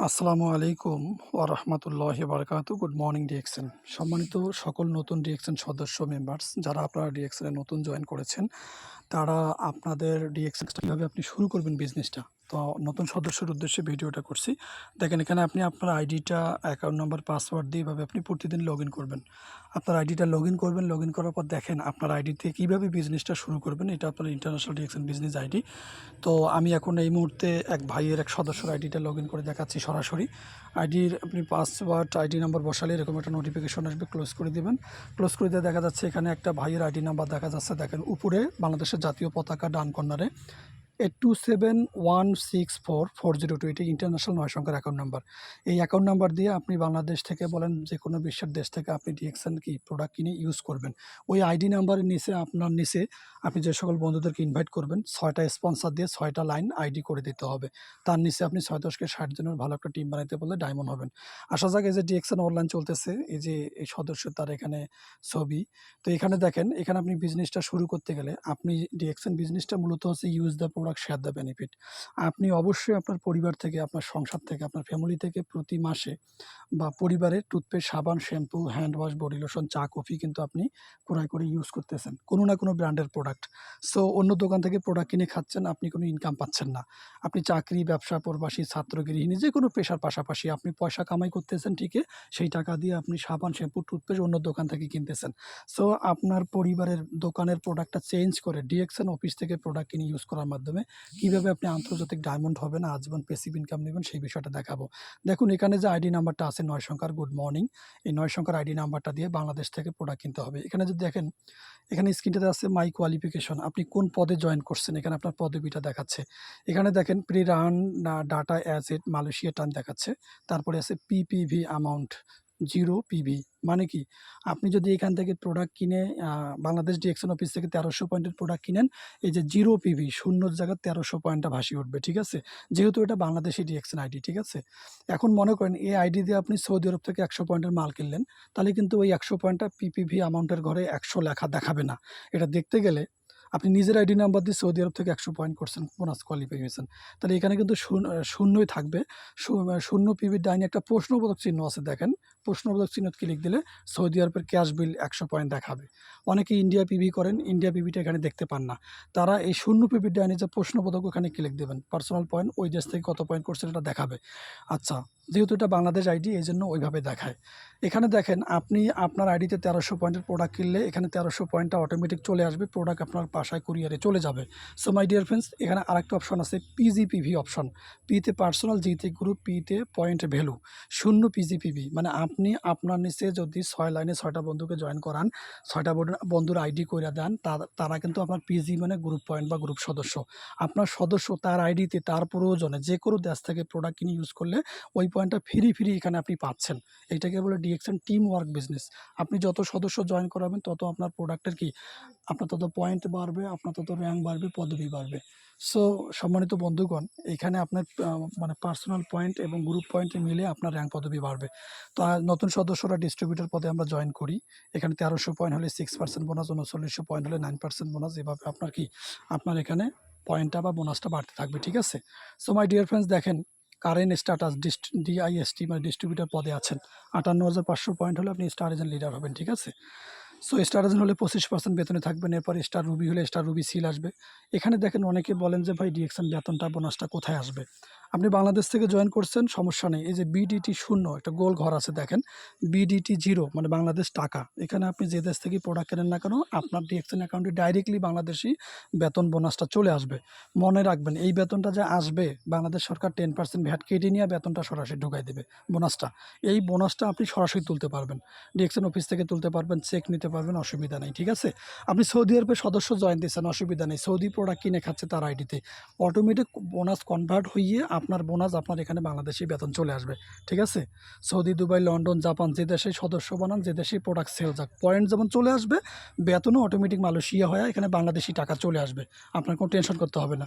আসসালামু আলাইকুম ওয়া রাহমাতুল্লাহি ওয়া বারকাত গুড মর্নিং ডিএক্সএন সম্মানিত সকল নতুন ডিএক্সএন সদস্য মেম্বার্স যারা আপনারা ডিএক্সএনে নতুন জয়েন করেছেন, তারা আপনাদের ডিএক্সএন কীভাবে আপনি শুরু করবেন বিজনেসটা তো নতুন সদস্যের উদ্দেশ্যে ভিডিওটা করছি। দেখেন, এখানে আপনি আপনার আইডিটা অ্যাকাউন্ট নাম্বার পাসওয়ার্ড দিয়ে এভাবে আপনি প্রতিদিন লগ করবেন। আপনার আইডিটা লগ করবেন লগ করার পর দেখেন আপনার আইডিতে কীভাবে বিজনেসটা শুরু করবেন, এটা আপনার ইন্টারন্যাশনাল ডিএক্সএন বিজনেস আইডি। তো আমি এখন এই মুহূর্তে এক ভাইয়ের, এক সদস্যর আইডিটা লগ করে দেখাচ্ছি সরাসরি। আইডির আপনি পাসওয়ার্ড আইডি নাম্বার বসালে এরকম একটা নোটিফিকেশন আসবে ক্লোজ করে দিবেন। ক্লোজ করে দিয়ে দেখা যাচ্ছে এখানে একটা ভাইয়ের আইডি নাম্বার দেখা যাচ্ছে। দেখেন, উপরে বাংলাদেশের জাতীয় পতাকা ডান কর্নারে eight two seven one six four four zero two, এটি ইন্টারন্যাশনাল নয় সংখ্যার অ্যাকাউন্ট নাম্বার এই অ্যাকাউন্ট নাম্বার দিয়ে আপনি বাংলাদেশ থেকে বলেন যে কোনো বিশ্বের দেশ থেকে আপনি ডিএক্সএন কি প্রোডাক্ট কিনে ইউজ করবেন। ওই আইডি নাম্বারের নিচে আপনার নিচে আপনি যে সকল বন্ধুদেরকে ইনভাইট করবেন, ছয়টা স্পন্সার দিয়ে ছয়টা লাইন আইডি করে দিতে হবে। তার নিচে আপনি ছয় দশকে ষাট জনের ভালো একটা টিম বানাইতে বললে ডায়মন্ড হবেন। আশা যাক এই যে ডিএক্সএন অনলাইন চলতেছে, এই যে এই সদস্য তার এখানে ছবি। তো এখানে দেখেন, এখানে আপনি বিজনেসটা শুরু করতে গেলে আপনি ডিএক্সএন বিজনেসটা মূলত হচ্ছে use the product share the benefit আপনি অবশ্যই আপনার পরিবার থেকে, আপনার সংসার থেকে, আপনার ফ্যামিলি থেকে প্রতি মাসে বা পরিবারের টুথপেস্ট সাবান shampoo hand wash body lotion চা কফি কিন্তু আপনি ক্রয় করে ইউজ করতেছেন। কোনো না কোনো ব্র্যান্ডের প্রোডাক্ট সো অন্য দোকান থেকে প্রোডাক্ট কিনে খাচ্ছেন, আপনি কোনো ইনকাম পাচ্ছেন না। আপনি চাকরি, ব্যবসা, প্রবাসী ছাত্র গৃহিণী যে কোনো পেশার পাশাপাশি আপনি পয়সা কামাই করতেছেন ঠিকই, সেই টাকা দিয়ে আপনি সাবান শ্যাম্পু টুথপেস্ট অন্য দোকান থেকে কিনতেছেন। সো আপনার পরিবারের দোকানের প্রোডাক্টটা চেঞ্জ করে ডিএক্সএন অফিস থেকে প্রোডাক্ট কিনে ইউজ করার মাধ্যমে কীভাবে আপনি আন্তর্জাতিক ডায়মন্ড হবেন, আজীবন পেসিভ ইনকাম নেবেন, সেই বিষয়টা দেখাবো। দেখুন, এখানে যে আইডি নাম্বারটা আছে নয় সংখ্যার গুড মর্নিং এই নয় সংখ্যার আইডি নাম্বারটা দিয়ে বাংলাদেশ থেকে প্রোডাক্ট কিনতে হবে। এখানে যদি দেখেন, এখানে স্ক্রিনটাতে আছে মাই কোয়ালিফিকেশন আপনি কোন পদে জয়েন করছেন? এখানে আপনার পদবিটা দেখাচ্ছে। এখানে দেখেন pre run data as at Malaysia টান দেখাচ্ছে। তারপরে আছে পিপিভি অ্যামাউন্ট জিরো পিভি মানে কি? আপনি যদি এখান থেকে প্রোডাক্ট কিনে বাংলাদেশ ডিএকশন অফিস থেকে তেরোশো পয়েন্টের প্রোডাক্ট কিনেন, এই যে জিরো পিভি শূন্যর জায়গায় তেরোশো পয়েন্টটা ভাসিয়ে উঠবে, ঠিক আছে? যেহেতু এটা বাংলাদেশি ডিএকশন আইডি ঠিক আছে? এখন মনে করেন এই আইডি দিয়ে আপনি সৌদি আরব থেকে একশো পয়েন্টের মাল কিনলেন, তাহলে কিন্তু ওই একশো পয়েন্টটা পিপিভি অ্যামাউন্টের ঘরে একশো লেখা দেখাবে না। এটা দেখতে গেলে আপনি নিজের আইডি নাম্বার দিয়ে সৌদি আরব থেকে একশো পয়েন্ট করছেন বোনাস কোয়ালিফাই হয়েছেন। তাহলে এখানে কিন্তু শূন্য, শূন্যই থাকবে। শূন্য পিভির ডাইনে একটা প্রশ্নবোধক চিহ্ন আছে, দেখেন। প্রশ্নবোধক চিহ্ন ক্লিক দিলে সৌদি আরবের ক্যাশ বিল একশো পয়েন্ট দেখাবে। অনেকে ইন্ডিয়া পিভি করেন ইন্ডিয়া পিভিটা এখানে দেখতে পান না। তারা এই শূন্য পিভির ডাইনে যে প্রশ্নবোধক ওখানে ক্লিক দেবেন। পার্সোনাল পয়েন্ট ওই দেশ থেকে কত পয়েন্ট করছেন এটা দেখাবে। আচ্ছা যেহেতু এটা বাংলাদেশ আইডি এই জন্য ওইভাবে দেখায়। এখানে দেখেন, আপনি আপনার আইডিতে তেরোশো পয়েন্টের প্রোডাক্ট কিনলে এখানে তেরোশো পয়েন্টটা অটোমেটিক চলে আসবে। প্রোডাক্ট আপনার বাসায় কুরিয়ারে চলে যাবে। সো মাই ডিয়ার ফ্রেন্ডস এখানে আরেকটা অপশন আছে পিজিপিভি অপশন পিতে পার্সোনাল জিতে গ্রুপ পিতে পয়েন্ট ভ্যালু শূন্য পিজিপিভি মানে আপনি আপনার নিচে যদি ছয় লাইনে ছয়টা বন্ধুকে জয়েন করান, ছয়টা বন্ধু- বন্ধুর আইডি করে দেন তারা কিন্তু আপনার পিজি মানে গ্রুপ পয়েন্ট বা গ্রুপ সদস্য। আপনার সদস্য তার আইডিতে তার প্রয়োজনে যে কোনো দেশ থেকে প্রোডাক্ট কিনে ইউজ করলে ওই পয়েন্টটা ফ্রি ফ্রি এখানে আপনি পাচ্ছেন। এইটাকে বলে ডিএক্সএন টিম ওয়ার্ক বিজনেস আপনি যত সদস্য জয়েন করাবেন, তত আপনার প্রোডাক্টের কি আপনার তত পয়েন্ট বাড়বে, আপনার তত র্যাঙ্ক বাড়বে, পদবি বাড়বে। সো সম্মানিত বন্ধুগণ, এখানে আপনার মানে পার্সোনাল পয়েন্ট এবং গ্রুপ পয়েন্টে মিলে আপনার র্যাঙ্ক পদবি বাড়বে। তো নতুন সদস্যরা ডিস্ট্রিবিউটর পদে আমরা জয়েন করি। এখানে তেরোশো পয়েন্ট হলে সিক্স পার্সেন্ট বোনাস উনচল্লিশশো পয়েন্ট হলে নাইন পার্সেন্ট বোনাস এভাবে আপনার কি? আপনার এখানে পয়েন্টটা বা বোনাসটা বাড়তে থাকবে, ঠিক আছে? সো মাই ডিয়ার ফ্রেন্ডস দেখেন কারেন্ট স্ট্যাটাস ডিআইএসটি মানে ডিস্ট্রিবিউটর পদে আছেন। আটান্ন হাজার পাঁচশো পয়েন্ট হলে আপনি স্টার এজেন্ট লিডার হবেন, ঠিক আছে? সো স্টার এজেন্ট হলে পঁচিশ পার্সেন্ট বেতনে থাকবেন এরপর স্টার রুবি হলে স্টার রুবি সিল আসবে। এখানে দেখেন অনেকে বলেন যে, ভাই ডিএকশন বেতনটা বোনাসটা কোথায় আসবে? আপনি বাংলাদেশ থেকে জয়েন করছেন, সমস্যা নেই। এই যে বিডিটি শূন্য, একটা গোল ঘর আছে, দেখেন। বিডিটি জিরো মানে বাংলাদেশ টাকা। এখানে আপনি যে দেশ থেকে প্রোডাক্ট কেনেন না কেন, আপনার ডিএকশন অ্যাকাউন্টে ডাইরেক্টলি বাংলাদেশি বেতন বোনাসটা চলে আসবে। মনে রাখবেন, এই বেতনটা যে আসবে, বাংলাদেশ সরকার টেন পার্সেন্ট ভ্যাট কেটে নিয়ে বেতনটা সরাসরি ঢুকাই দেবে বোনাসটা এই বোনাসটা আপনি সরাসরি তুলতে পারবেন। ডিএকশন অফিস থেকে তুলতে পারবেন চেক নিতে পারবেন, অসুবিধা নেই, ঠিক আছে? আপনি সৌদি আরবের সদস্য জয়েন দিচ্ছেন অসুবিধা নেই। সৌদি প্রোডাক্ট কিনে খাচ্ছে তার আইডিতে অটোমেটিক বোনাস কনভার্ট হয়ে আপনার বোনাস আপনার এখানে বাংলাদেশি বেতন চলে আসবে, ঠিক আছে? সৌদি, দুবাই, লন্ডন, জাপান, যে দেশে সদস্য বানান, যে দেশে প্রোডাক্ট সেল যাক। পয়েন্ট যেমন চলে আসবে, বেতনও অটোমেটিক মালয়েশিয়া হয়ে এখানে বাংলাদেশি টাকা চলে আসবে। আপনার কোনো টেনশন করতে হবে না।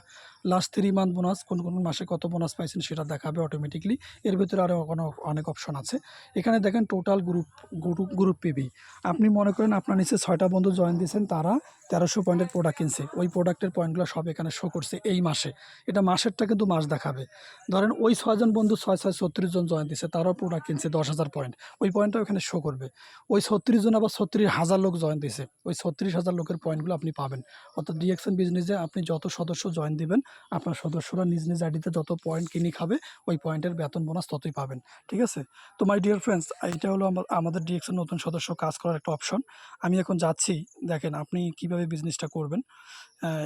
লাস্ট থ্রি মান্থ বোনাস, কোন কোন মাসে কত বোনাস পাইছেন সেটা দেখাবে অটোমেটিকলি এর ভিতরে আরও কোনো, অনেক অপশন আছে। এখানে দেখেন total group group group PB আপনি মনে করেন আপনার নিচে ছয়টা বন্ধু জয়েন দিয়েছেন, তারা তেরোশো পয়েন্টের প্রোডাক্ট কিনছে। ওই প্রোডাক্টের পয়েন্টগুলো সব এখানে শো করছে এই মাসে। এটা মাসেরটা কিন্তু মাস দেখাবে। ধরেন ওই ছয়জন বন্ধু ছয় ছয় ছত্রিশ জন জয়েন দিচ্ছে তারাও প্রোডাক্ট কিনছে দশ হাজার পয়েন্ট ওই পয়েন্টটা ওখানে শো করবে। ওই ছত্রিশ জন আবার ছত্রিশ হাজার লোক জয়েন দিছে। ওই ছত্রিশ হাজার লোকের পয়েন্টগুলো আপনি পাবেন। অর্থাৎ ডিএক্সএন বিজনেসে আপনি যত সদস্য জয়েন দিবেন, আপনার সদস্যরা নিজ নিজ আইডিতে যত পয়েন্ট কিনে খাবে, ওই পয়েন্টের বেতন বোনাস ততই পাবেন। ঠিক আছে? তো মাই ডিয়ার ফ্রেন্ডস এটা হলো আমা- আমাদের ডিএক্সএন নতুন সদস্য কাজ করার একটা অপশন আমি এখন যাচ্ছি, দেখেন আপনি কীভাবে বিজনেসটা করবেন।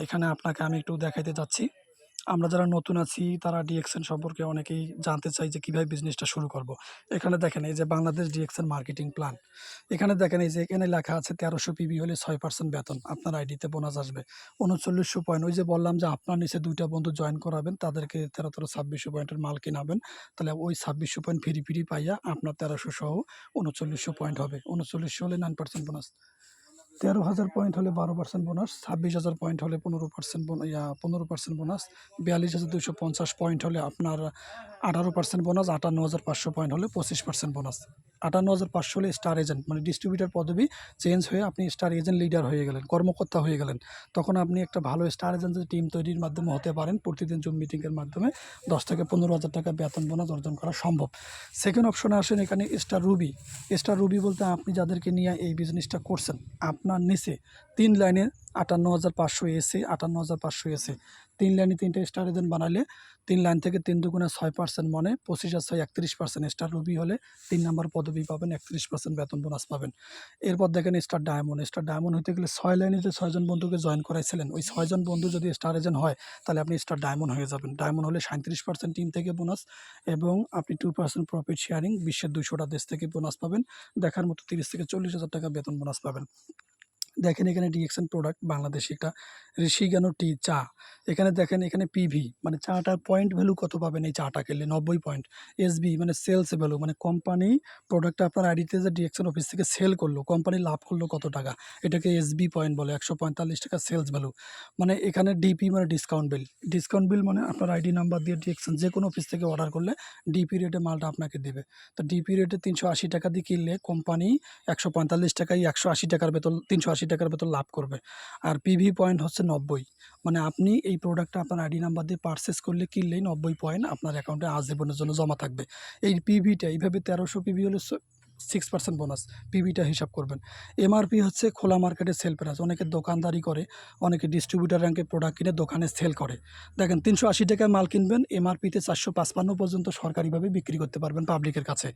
এখানে আপনাকে আমি একটু দেখাইতে যাচ্ছি। আমরা যারা নতুন আছি, তারা ডিএক্সএন সম্পর্কে অনেকেই জানতে চাই যে কীভাবে বিজনেসটা শুরু করব। এখানে দেখেন এই যে বাংলাদেশ ডিএক্সএন মার্কেটিং প্ল্যান এখানে দেখেন এই যে এখানে লেখা আছে তেরোশো পিবি হলে ছয় পার্সেন্ট বেতন। আপনার আইডিতে বোনাস আসবে। উনচল্লিশশো পয়েন্ট ওই যে বললাম যে আপনার নিচে দুইটা বন্ধু জয়েন করাবেন, তাদেরকে তেরো তেরো, ছাব্বিশশো পয়েন্টের মাল কিনাবেন। তাহলে ওই ছাব্বিশশো পয়েন্ট ফ্রি ফ্রি পাইয়া আপনার তেরোশো সহ উনচল্লিশশো পয়েন্ট হবে। উনচল্লিশশো হলে নাইন পার্সেন্ট বোনাস। তেরো হাজার পয়েন্ট হলে বারো পার্সেন্ট বোনাস ছাব্বিশ হাজার পয়েন্ট হলে পনেরো পার্সেন্ট ইয়া, পনেরো পার্সেন্ট বোনাস বিয়াল্লিশ হাজার দুশো পঞ্চাশ পয়েন্ট হলে আপনার আঠারো পার্সেন্ট বোনাস আটান্ন হাজার পাঁচশো পয়েন্ট হলে পঁচিশ পার্সেন্ট বোনাস আটান্ন হাজার পাঁচশো হলে স্টার এজেন্ট মানে ডিস্ট্রিবিউটার পদবি চেঞ্জ হয়ে আপনি স্টার এজেন্ট লিডার হয়ে গেলেন, কর্মকর্তা হয়ে গেলেন। তখন আপনি একটা ভালো স্টার এজেন্টের টিম তৈরির মাধ্যমে হতে পারেন, প্রতিদিন জুম মিটিংয়ের মাধ্যমে দশ থেকে পনেরো হাজার টাকা বেতন বোনাস অর্জন করা সম্ভব। সেকেন্ড অপশনে আসেন এখানে স্টার রুবি স্টার রুবি বলতে আপনি যাদেরকে নিয়ে এই বিজনেসটা করছেন আপনার নিচে। তিন লাইনে আটান্ন হাজার পাঁচশো এসে আটান্ন হাজার পাঁচশো এসে তিন লাইনে তিনটে স্টার এজেন্ট বানালে তিন লাইন থেকে তিন দুগুণে ছয় পার্সেন্ট মনে, পঁচিশ আর ছয় একত্রিশ পার্সেন্ট স্টার রুবি হলে তিন নম্বর পদবি পাবেন, একত্রিশ পার্সেন্ট বেতন বোনাস পাবেন। এরপর দেখেন স্টার ডায়মন্ড স্টার ডায়মন্ড হতে গেলে ছয় লাইনে যে ছয়জন বন্ধুকে জয়েন করাইছিলেন, ওই ছয়জন বন্ধু যদি স্টার এজেন্ট হয়, তাহলে আপনি স্টার ডায়মন্ড হয়ে যাবেন। ডায়মন্ড হলে সাঁত্রিশ পার্সেন্ট টিম থেকে বোনাস এবং আপনি টু পার্সেন্ট প্রফিট শেয়ারিং বিশ্বের দুশোটা দেশ থেকে বোনাস পাবেন। দেখার মতো তিরিশ থেকে চল্লিশ হাজার টাকা বেতন বোনাস পাবেন। দেখেন এখানে ডিএক্সএন প্রোডাক্ট বাংলাদেশি একটা ঋষিগানো টি চা। এখানে দেখেন এখানে পিভি মানে চাটার পয়েন্ট ভ্যালু কত পাবেন এই চাটা খেলে? নব্বই পয়েন্ট এসবি মানে সেলস ভ্যালু মানে কোম্পানি প্রোডাক্টটা আপনার আইডিতে যে ডিএক্সএন অফিস থেকে সেল করল কোম্পানি লাভ করল কত টাকা? এটাকে এসবি পয়েন্ট বলে, একশো পঁয়তাল্লিশ টাকা সেলস ভ্যালু মানে এখানে ডিপি মানে ডিসকাউন্ট বিল ডিসকাউন্ট বিল মানে আপনার আইডি নাম্বার দিয়ে ডিএক্সএন যে কোনো অফিস থেকে অর্ডার করলে ডিপি রেটে মালটা আপনাকে দেবে। তো ডিপি রেটে তিনশো আশি টাকা দিয়ে কিনলে কোম্পানি একশো পঁয়তাল্লিশ টাকায় একশো আশি টাকার বেতন, তিনশো আশি টাকার ভেতর লাভ করবে। আর পিভি পয়েন্ট হচ্ছে নব্বই। মানে আপনি এই প্রোডাক্টটা আপনার আইডি নাম্বার দিয়ে পারচেস করলে কিনলেই নব্বই পয়েন্ট আপনার অ্যাকাউন্টে আজীবনের জন্য জমা থাকবে। এই পিভিটা এইভাবে তেরোশো পিভি হলে সিক্স পার্সেন্ট বোনাস পিভিটা হিসাব করবেন। এমআরপি হচ্ছে খোলা মার্কেটে সেল প্রাইস অনেকে দোকানদারি করে, অনেকে ডিস্ট্রিবিউটার র্যাঙ্কে প্রোডাক্ট কিনে দোকানে সেল করে। দেখেন, তিনশো আশি টাকায় মাল কিনবেন এমআরপিতে চারশো পাঁচপান্ন পর্যন্ত সরকারিভাবে বিক্রি করতে পারবেন পাবলিকের কাছে।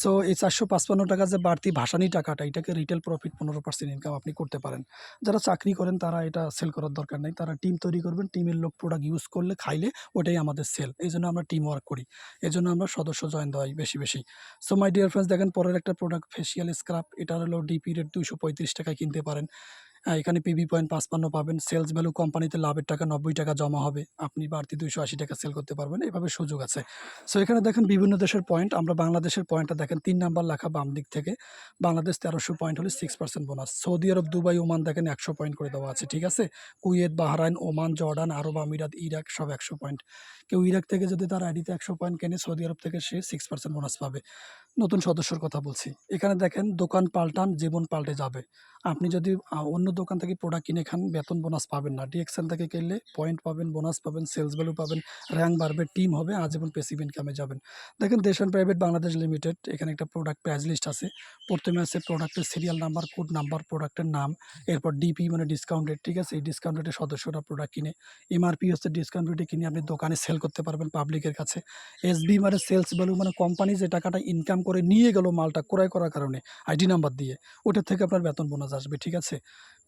সো এই চারশো পাঁচপান্ন টাকা যে বাড়তি ভাসানি টাকাটা, এটাকে রিটেল প্রফিট পনেরো পার্সেন্ট ইনকাম আপনি করতে পারেন। যারা চাকরি করেন, তারা এটা সেল করার দরকার নেই। তারা টিম তৈরি করবেন টিমের লোক প্রোডাক্ট ইউজ করলে, খাইলে ওটাই আমাদের সেল এই জন্য আমরা টিম ওয়ার্ক করি। এই জন্য আমরা সদস্য জয়েন দেওয়াই বেশি বেশি। সো মাই ডিয়ার ফ্রেন্ডস দেখেন, পরের একটা প্রোডাক্ট ফেসিয়াল স্ক্রাব এটা হলো ডিপি রেট দুশো পঁয়ত্রিশ টাকায় কিনতে পারেন। এখানে পিবি পয়েন্ট পাঁচপান্ন পাবেন। সেলস ভ্যালু কোম্পানিতে লাভের টাকা নব্বই টাকা জমা হবে। আপনি বাড়তি দুইশো আশি টাকা সেল করতে পারবেন। এভাবে সুযোগ আছে। সো এখানে দেখেন বিভিন্ন দেশের পয়েন্ট আমরা বাংলাদেশের পয়েন্টটা দেখেন। তিন নাম্বার লেখা বাম দিক থেকে। বাংলাদেশ তেরোশো পয়েন্ট হলে সিক্স পার্সেন্ট বোনাস সৌদি আরব, দুবাই, ওমান দেখেন একশো পয়েন্ট করে দেওয়া আছে। ঠিক আছে? কুয়েত, বাহরাইন, ওমান, জর্ডান, আরব আমিরাত, ইরাক সব একশো পয়েন্ট কেউ ইরাক থেকে যদি তার আইডিতে একশো পয়েন্ট কেনে, সৌদি আরব থেকে সে সিক্স পার্সেন্ট বোনাস পাবে। নতুন সদস্যর কথা বলছি। এখানে দেখেন দোকান পাল্টান, জীবন পাল্টে যাবে। আপনি যদি অন্য দোকান থেকে প্রোডাক্ট কিনে খান, বেতন বোনাস পাবেন না। ডিএক্সএন থেকে কিনলে পয়েন্ট পাবেন বোনাস পাবেন সেলস ভ্যালু পাবেন র্যাঙ্ক বাড়বে টিম হবে আজীবন পেসিভ ইনকামে যাবেন। দেখেন দেশন প্রাইভেট বাংলাদেশ লিমিটেড এখানে একটা প্রোডাক্ট প্রাইস লিস্ট আছে। প্রথমে আছে প্রোডাক্টের সিরিয়াল নাম্বার কোড নাম্বার প্রোডাক্টের নাম, এরপর ডিপি মানে ডিসকাউন্ট রেট ঠিক আছে? এই ডিসকাউন্ট রেটে সদস্যরা প্রোডাক্ট কিনে। এমআরপি হচ্ছে ডিসকাউন্ট রেটে কিনে আপনি দোকানে সেল করতে পারবেন পাবলিকের কাছে। এসবি মানে সেলস ভ্যালু মানে কোম্পানি যে টাকাটা ইনকাম করে নিয়ে গেল মালটা ক্রয় করার কারণে আইডি নাম্বার দিয়ে। ওটার থেকে আপনার বেতন বোনাস আসবে, ঠিক আছে?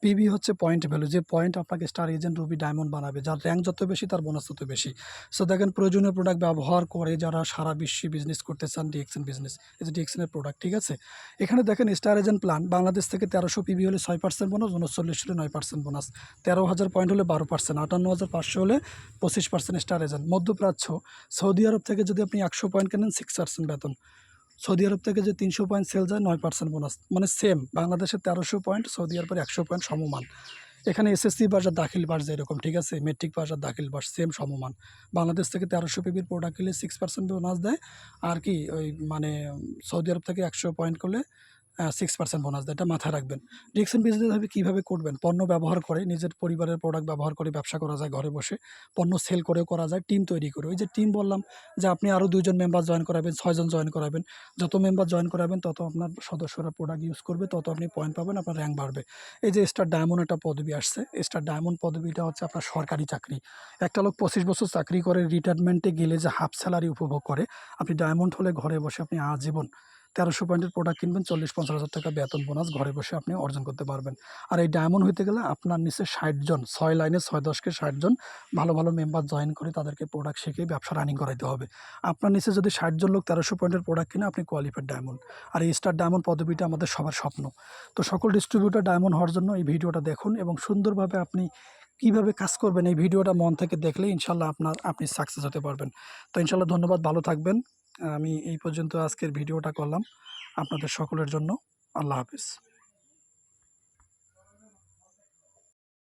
পিবি হচ্ছে পয়েন্ট ভ্যালু যে পয়েন্ট আপনাকে স্টার এজেন্ট রুবি ডায়মন্ড বানাবে, যার র্যাঙ্ক যত বেশি তার বোনাস তত বেশি। সো দেখেন প্রয়োজনীয় প্রোডাক্ট ব্যবহার করে যারা সারা বিশ্বে বিজনেস করতে চান ডিএক্সএন বিজনেস এই যে ডিএক্সএনের প্রোডাক্ট ঠিক আছে? এখানে দেখেন স্টার এজেন্ট প্ল্যান বাংলাদেশ থেকে তেরোশো পিবি হলে ছয় পার্সেন্ট বোনাস উনচল্লিশ হলে নয় পার্সেন্ট বোনাস তেরো হাজার পয়েন্ট হলে বারো পার্সেন্ট আটান্ন হাজার পাঁচশো হলে পঁচিশ পার্সেন্ট স্টার এজেন্ট মধ্যপ্রাচ্য, সৌদি আরব থেকে যদি আপনি একশো পয়েন্ট কেনেন সিক্স পার্সেন্ট বেতন। সৌদি আরব থেকে যে তিনশো পয়েন্ট সেল যায়, নয় পার্সেন্ট বোনাস। মানে সেম বাংলাদেশের তেরোশো পয়েন্ট, সৌদি আরবের একশো পয়েন্ট সমমান। এখানে এসএসসি বাস আর দাখিল বাস যেরকম, ঠিক আছে? মেট্রিক পাস আর দাখিল বাস সেম সমমান। বাংলাদেশ থেকে তেরোশো পিবির প্রোডাক্ট কিনলে সিক্স পার্সেন্ট বোনাস দেয়। আর কি, ওই মানে সৌদি আরব থেকে একশো পয়েন্ট করলে সিক্স পার্সেন্ট বোনাস দেয় এটা মাথায় রাখবেন। ডিএক্সএন বিজনেস ভাবে কীভাবে করবেন? পণ্য ব্যবহার করে, নিজের পরিবারের প্রোডাক্ট ব্যবহার করে ব্যবসা করা যায়, ঘরে বসে। পণ্য সেল করেও করা যায় টিম তৈরি করে। ওই যে টিম বললাম যে আপনি আরও দুইজন মেম্বার জয়েন করাবেন, ছয়জন জয়েন করাবেন। যত মেম্বার জয়েন করাবেন, তত আপনার সদস্যরা প্রোডাক্ট ইউজ করবে, তত আপনি পয়েন্ট পাবেন, আপনার র্যাঙ্ক বাড়বে। এই যে স্টার ডায়মন্ড একটা পদবি আসছে স্টার ডায়মন্ড পদবিটা হচ্ছে আপনার সরকারি চাকরি। একটা লোক পঁচিশ বছর চাকরি করে রিটায়ারমেন্টে গেলে যে হাফ স্যালারি উপভোগ করে, আপনি ডায়মন্ড হলে ঘরে বসে আপনি আজীবন তেরোশো পয়েন্টের প্রোডাক্ট কিনবেন, চল্লিশ, পঞ্চাশ হাজার টাকা বেতন বোনাস ঘরে বসে আপনি অর্জন করতে পারবেন। আর এই ডায়মন্ড হইতে গেলে আপনার নিচে ষাট জন, ছয় লাইনে ছয় দশকে ষাট জন ভালো ভালো মেম্বার জয়েন করে তাদেরকে প্রোডাক্ট শিখিয়ে ব্যবসা রানিং করাইতে হবে। আপনার নিচে যদি ষাট জন লোক তেরোশো পয়েন্টের প্রোডাক্ট কিনে, আপনি কোয়ালিফাইড ডায়মন্ড আর এই স্টার ডায়মন্ড পদবিটা আমাদের সবার স্বপ্ন। তো সকল ডিস্ট্রিবিউটার ডায়মন্ড হওয়ার জন্য এই ভিডিওটা দেখুন এবং সুন্দরভাবে আপনি কীভাবে কাজ করবেন এই ভিডিওটা মন থেকে দেখলে ইনশাল্লাহ আপনার, আপনি সাকসেস হতে পারবেন। তো ইনশাল্লাহ ধন্যবাদ, ভালো থাকবেন। আমি এই পর্যন্ত আজকের ভিডিওটা করলাম। আপনাদের সকলের জন্য আল্লাহ হাফিজ।